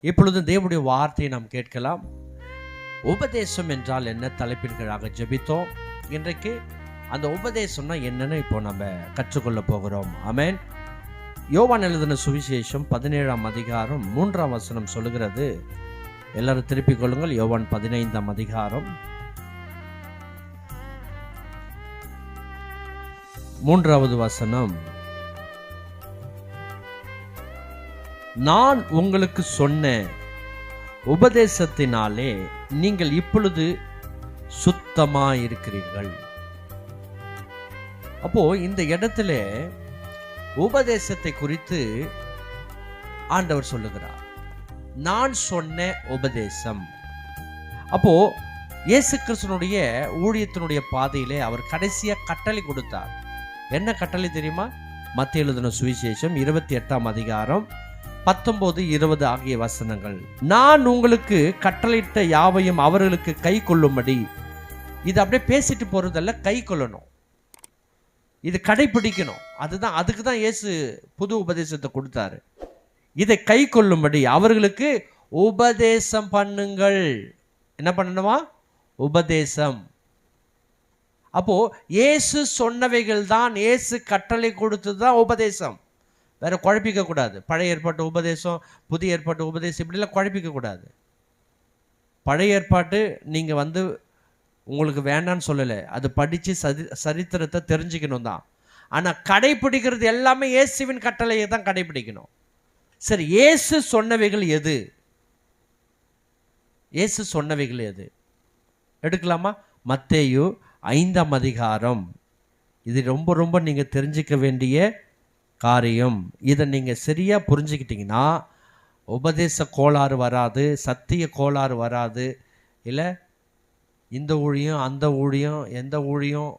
இப்பொழுது தேவனுடைய வார்த்தையை நாம் கேட்கலாம். உபதேசம் என்றால் என்ன? தலைப்பின்களாக ஜெபித்தோம். இன்றைக்கு அந்த உபதேசம்னா என்னன்னு இப்போ நம்ம கற்றுக்கொள்ள போகிறோம். அமேன் யோவான் எழுதின சுவிசேஷம் பதினேழாம் அதிகாரம் மூன்றாம் வசனம் சொல்லுகிறது. எல்லாரும் திருப்பிக் கொள்ளுங்கள். யோவான் பதினைந்தாம் அதிகாரம் மூன்றாவது வசனம். நான் உங்களுக்கு சொன்ன உபதேசத்தினாலே நீங்கள் இப்பொழுது சுத்தமா இருக்கிறீர்கள் அப்போ இந்த இடத்துல உபதேசத்தை குறித்து ஆண்டவர் சொல்லுகிறார். நான் சொன்ன உபதேசம். அப்போ இயேசு கிருஷ்ணனுடைய ஊழியத்தினுடைய பாதையிலே அவர் கடைசியா கட்டளை கொடுத்தார். என்ன கட்டளை தெரியுமா? மத்திய எழுதின சுவிசேஷம் இருபத்தி எட்டாம் அதிகாரம் பத்தொன்பது இருபது ஆகிய வசனங்கள். நான் உங்களுக்கு கட்டளையிட்ட யாவையும் அவர்களுக்கு கை கொள்ளும்படி. இது அப்படியே பேசிட்டு போறதல்ல கை கொள்ளணும். இது கடைபிடிக்கணும் அதுதான் அதுக்கு தான் இயேசு புது உபதேசத்தை கொடுத்தாரு. இதை கை கொள்ளும்படி அவர்களுக்கு உபதேசம் பண்ணுங்கள். என்ன பண்ணணுமா? உபதேசம். அப்போ இயேசு சொன்னவைகள் தான் இயேசு கட்டளை கொடுத்தது தான் உபதேசம். வேற குழப்பிக்க கூடாது. பழைய ஏற்பாட்டு உபதேசம் புதிய ஏற்பாட்டு உபதேசம் இப்படிலாம் குழப்பிக்க கூடாது. பழைய ஏற்பாட்டு நீங்க வந்து உங்களுக்கு வேண்டான்னு சொல்லலை. அது படிச்சு சரி சரித்திரத்தை தெரிஞ்சுக்கணும் தான். ஆனால் கடைபிடிக்கிறது எல்லாமே இயேசுவின் கட்டளையை தான் கடைபிடிக்கணும். சரி இயேசு சொன்னவைகள் எது? இயேசு சொன்னவைகள் எது? எடுக்கலாமா? மத்தேயு ஐந்தாம் அதிகாரம். இது ரொம்ப ரொம்ப நீங்கள் தெரிஞ்சுக்க வேண்டிய காரியம். இதை நீங்கள் சரியாக புரிஞ்சுக்கிட்டிங்கன்னா உபதேச கோளாறு வராது சத்திய கோளாறு வராது. இல்லை இந்த ஊழியம் அந்த ஊழியம் எந்த ஊழியம்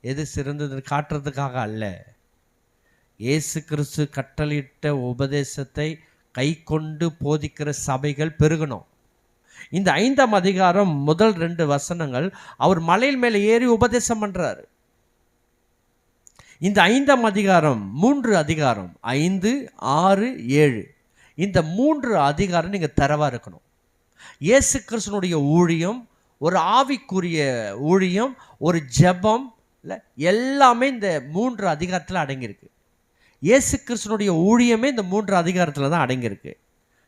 எது சிறந்ததுன்னு காட்டுறதுக்காக அல்ல. இயேசு கிறிஸ்து கட்டளையிட்ட உபதேசத்தை கை கொண்டு போதிக்கிற சபைகள் பெருகணும். இந்த ஐந்தாம் அதிகாரம் முதல் ரெண்டு வசனங்கள் அவர் மலையில் மேலே ஏறி உபதேசம் பண்ணுறாரு இந்த ஐந்தாம் அதிகாரம் மூன்று அதிகாரம் ஐந்து ஆறு ஏழு. இந்த மூன்று அதிகாரம் நீங்கள் தரவாக இருக்கணும். இயேசு கிருஷ்ணனுடைய ஊழியம் ஒரு ஆவிக்குரிய ஊழியம் ஒரு ஜெபம் இல்லை எல்லாமே இந்த மூன்று அதிகாரத்தில் அடங்கியிருக்கு. இயேசு கிருஷ்ணனுடைய ஊழியமே இந்த மூன்று அதிகாரத்தில் தான் அடங்கியிருக்கு.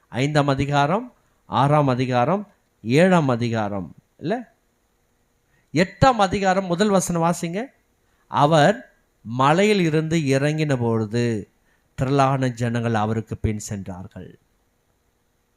ஐந்தாம் அதிகாரம் ஆறாம் அதிகாரம் ஏழாம் அதிகாரம் இல்லை? எட்டாம் அதிகாரம் முதல் வசனம் வாசிங்க. அவர் மலையில் இருந்து இறங்கின பொழுது திரளான ஜனங்கள் அவருக்கு பின் சென்றார்கள்.